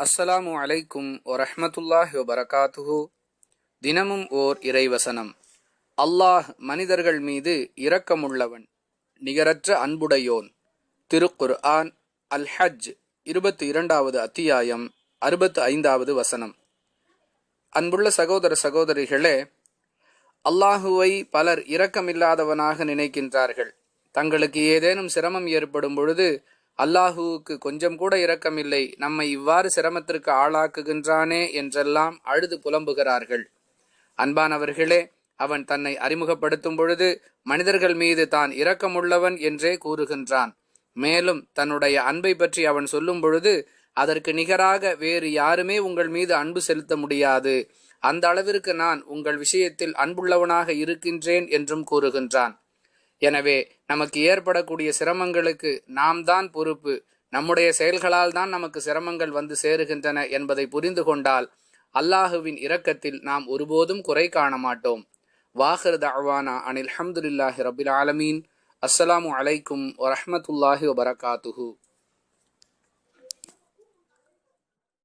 அஸ்ஸலாமு அலைக்கும் வரஹ்மத்துல்லாஹி வபரகாத்துஹு. தினமும் ஓர் இறைவசனம். அல்லாஹ் மனிதர்கள் மீது இரக்கமுள்ளவன் நிகரற்ற அன்புடையோன். திருக்குர் ஆன் அல் ஹஜ் இருபத்தி இரண்டாவது அத்தியாயம் அறுபத்து ஐந்தாவது வசனம். அன்புள்ள சகோதர சகோதரிகளே அல்லாஹுவை பலர் இரக்கமில்லாதவனாக நினைக்கின்றார்கள். தங்களுக்கு ஏதேனும் சிரமம் ஏற்படும் பொழுது அல்லாஹுவுக்கு கொஞ்சம் கூட இரக்கமில்லை. நம்மை இவ்வாறு சிரமத்திற்கு ஆளாக்குகின்றானே என்றெல்லாம் அழுது புலம்புகிறார்கள். அன்பானவர்களே அவன் தன்னை அறிமுகப்படுத்தும் பொழுது மனிதர்கள் மீது தான் இரக்கமுள்ளவன் என்றே கூறுகின்றான். மேலும் தன்னுடைய அன்பை பற்றி அவன் சொல்லும் பொழுது அதற்கு நிகராக வேறு யாருமே உங்கள் மீது அன்பு செலுத்த முடியாது. அந்த அளவிற்கு நான் உங்கள் விஷயத்தில் அன்புள்ளவனாக இருக்கின்றேன் என்றும் கூறுகின்றான். எனவே நமக்கு ஏற்படக்கூடிய சிரமங்களுக்கு நாம் தான் பொறுப்பு. நம்முடைய செயல்களால் தான் நமக்கு சிரமங்கள் வந்து சேருகின்றன என்பதை புரிந்து கொண்டால் அல்லாஹுவின் இரக்கத்தில் நாம் ஒருபோதும் குறை காண மாட்டோம். வாஹர் தவானா அனில் அஹமதுல்லாஹி ரபில் ஆலமீன் அஸ்ஸலாமு அலைக்கும் வரமத்துல்லாஹி வபரகாத்துஹூ